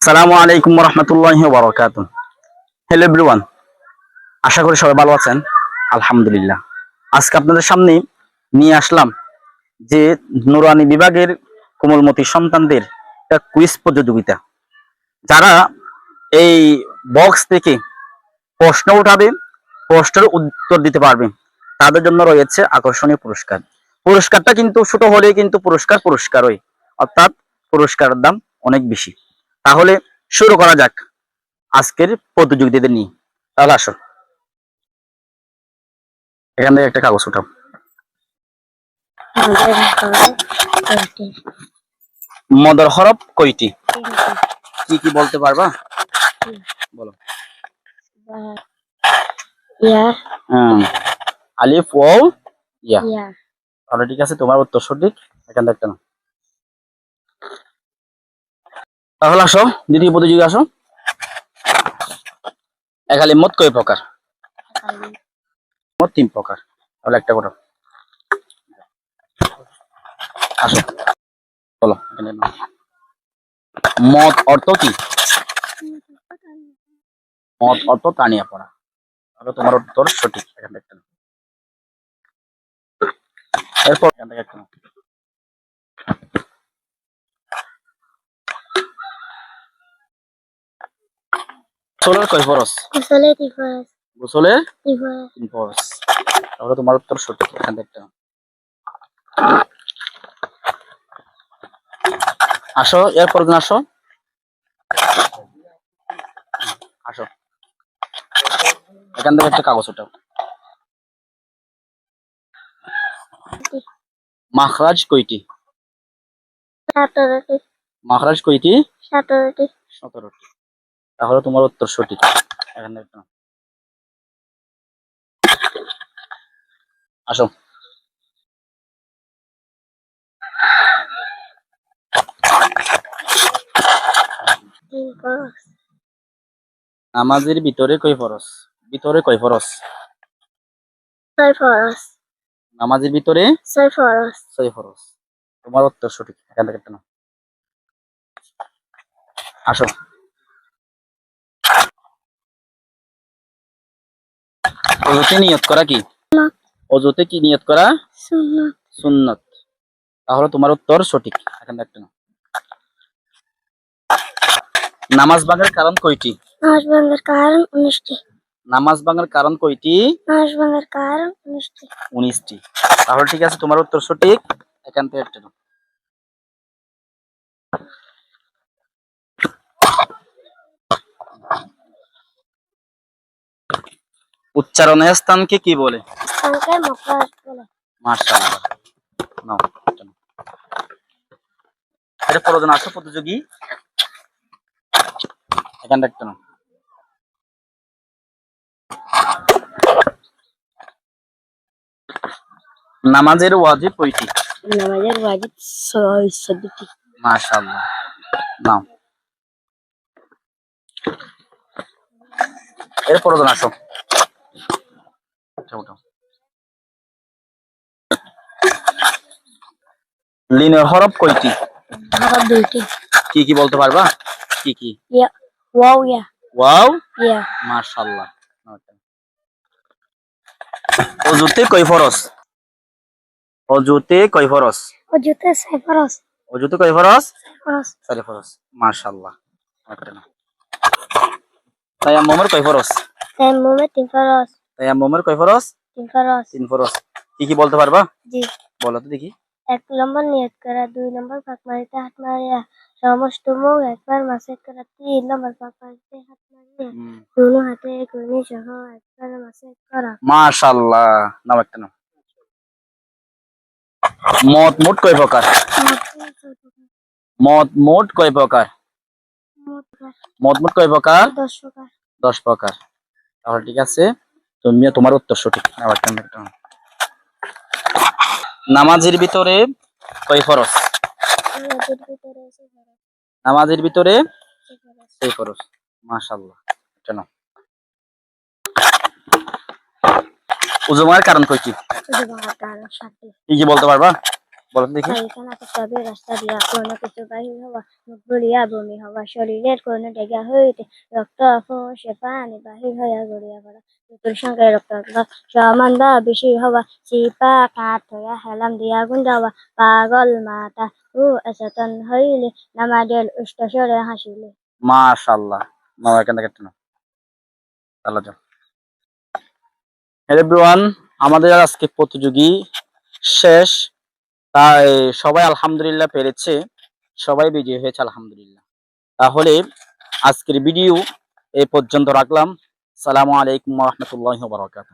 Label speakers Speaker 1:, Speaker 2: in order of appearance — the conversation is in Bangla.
Speaker 1: সালামু আলাইকুম রহমতুল্লাহ বরকাত হ্যালো এভরিওয়ান আশা করি সবাই ভালো আছেন। আলহামদুলিল্লাহ। আজকে আপনাদের সামনে নিয়ে আসলাম যে নুরানি বিভাগের কোমলমতি সন্তানদের একটা কুইজ প্রতিযোগিতা। যারা এই বক্স থেকে প্রশ্ন উঠাবে, প্রশ্নের উত্তর দিতে পারবে। তাদের জন্য রয়েছে আকর্ষণীয় পুরস্কার। পুরস্কারটা কিন্তু ছোট হলে কিন্তু পুরস্কার পুরস্কারই অর্থাৎ পুরস্কারের দাম অনেক বেশি। তাহলে শুরু করা যাক আজকের প্রতিযোগিতাদের নিয়ে। তাহলে আসো এখান থেকে একটা কাগজ উঠাও। মদর হরফ কয়টি? কি কি বলতে পারবা? বলো।
Speaker 2: ইয়া
Speaker 1: আলিফ ও ইয়া।
Speaker 2: ইয়া।
Speaker 1: তাহলে ঠিক আছে তোমার উত্তর সঠিক। এখান থেকে একটা তাহলে আসো দ্বিতীয় প্রতিযোগী আসো। এখালি মত কয় প্রকার? মত তিন প্রকার। তাহলে একটা করো। আসো। বলো। মত অর্থ কি? মত অর্থ টানিয়া পড়া। তাহলে তোমার উত্তর সঠিক। এখান নাও। এরপর এখান থেকে একটা গোসলের কয় ফরস তিন ফরস তাহলে তোমার উত্তর সঠিক এখান থেকে আসো এরপর দিন আসো। আসো। এখান থেকে একটা কাগজ ওঠাও। মাখরাজ কয়টি?
Speaker 2: সতেরোটি।
Speaker 1: মাখরাজ কয়টি?
Speaker 2: সতেরোটি।
Speaker 1: সতেরোটি। তাহলে তোমার উত্তর সঠিক। এখান। আসো। নামাজের ভিতরে কয় ফরস ভিতরে কয় ফরস
Speaker 2: ছয় ফরস
Speaker 1: নামাজের ভিতরে
Speaker 2: ছয়
Speaker 1: ছয় তোমার উত্তর সঠিক এখান থেকে একটা আসো। অজুতে নিয়ত করা কি। অজুতে কি নিয়ত করা?
Speaker 2: সুন্নাত।
Speaker 1: তাহলে তোমার উত্তর সঠিক এখান থেকে একটা নামাজ ভাঙার কারণ কয়টি?
Speaker 2: নাচ ভাঙার কারণ উনিশটি।
Speaker 1: নামাজ ভাঙার কারণ কয়টি?
Speaker 2: নাচ ভাঙার কারণ উনিশটি।
Speaker 1: উনিশটি। তাহলে ঠিক আছে তোমার উত্তর সঠিক। এখান থেকে একটা। উচ্চারণের স্থানকে কি বলে? এটা প্রয়োজন আসো প্রতিযোগী? এখানটা একটা নাও। নামাজের ওয়াজিব কয়টি?
Speaker 2: নামাজের ওয়াজিব ছয় চোদ্দটি
Speaker 1: মাশাআল্লাহ। নাও। এর প্রয়োজন আসো। লিনের হরফ কয়টি?
Speaker 2: ভারত দুইটি।
Speaker 1: কি কি বলতে পারবা? কি কি?
Speaker 2: Yeah wow yeah.
Speaker 1: Wow?
Speaker 2: Yeah.
Speaker 1: মাশাআল্লাহ। অজুতে কয় ফরস অজুতে কয় ফরস
Speaker 2: ও জুতে ছয় ফরস
Speaker 1: অজুতে কয় ফরস
Speaker 2: ফরস
Speaker 1: চারি ফরস মাশাআল্লাহ। না তায়াম্মুমের কয় ফরস
Speaker 2: তাইমুমে তিন ফরস
Speaker 1: তায়াম্মুমের কয় ফরস
Speaker 2: তিন ফরস
Speaker 1: তিন ফরস কি কি বলতে পারবা?
Speaker 2: জি।
Speaker 1: বলো তো দেখি।
Speaker 2: এক নম্বর নিয়ত করা দুই নম্বর পাক মারিতে হাত মারিয়া। সমস্ত মুখ একবার মাসে করা তিন নম্বর পাক মারিতে হাত মারিয়া। দুনো হাতে গুনি সহ একবার মাসে করা।
Speaker 1: মাশাআল্লাহ। নাও একটা নাও। মত মোট কয় প্রকার? মত মোট কয় প্রকার? মত মোট কয় প্রকার?
Speaker 2: দশ প্রকার।
Speaker 1: তাহলে ঠিক আছে তুমি তোমার উত্তর সঠিক। আবার। নামাজের ভিতরে কয়
Speaker 2: ফরজ,
Speaker 1: নামাজের ভিতরে
Speaker 2: আছে ফরজ।
Speaker 1: সেই ফরস মাশাআল্লাহ এটা নাও উজু ভাঙার কারণ
Speaker 2: সাথে।
Speaker 1: কি কি বলতে পারবা? বলেন দেখি।
Speaker 2: পেশাবের রাস্তা দিয়া কোনো কিছু বাহির হওয়া মুখ গড়িয়া বমি হওয়া শরীরের কোনো জায়গা হইতে রক্ত ফসে পানি বাহির হইয়া গড়িয়া পড়া ঋতুর সঙ্গে রক্ত সমান বা বেশি হওয়া চিপা কাঠ হইয়া হেলাম দিয়া আগুন যাওয়া পাগল মাতা ও অচেতন হইলে নামাজের উষ্টসরে হাসিলে।
Speaker 1: মাশাআল্লাহ মামা থেকে একটু নাও। এভরিওয়ান আমাদের আজকে প্রতিযোগী শেষ। তাই সবাই আলহামদুলিল্লাহ পেরেছে। সবাই বিজয়ী হয়েছে, আলহামদুলিল্লাহ। তাহলে আজকের ভিডিও এ পর্যন্ত রাখলাম। সালামু আলাইকুম রহমতুল্লাহ বারকাত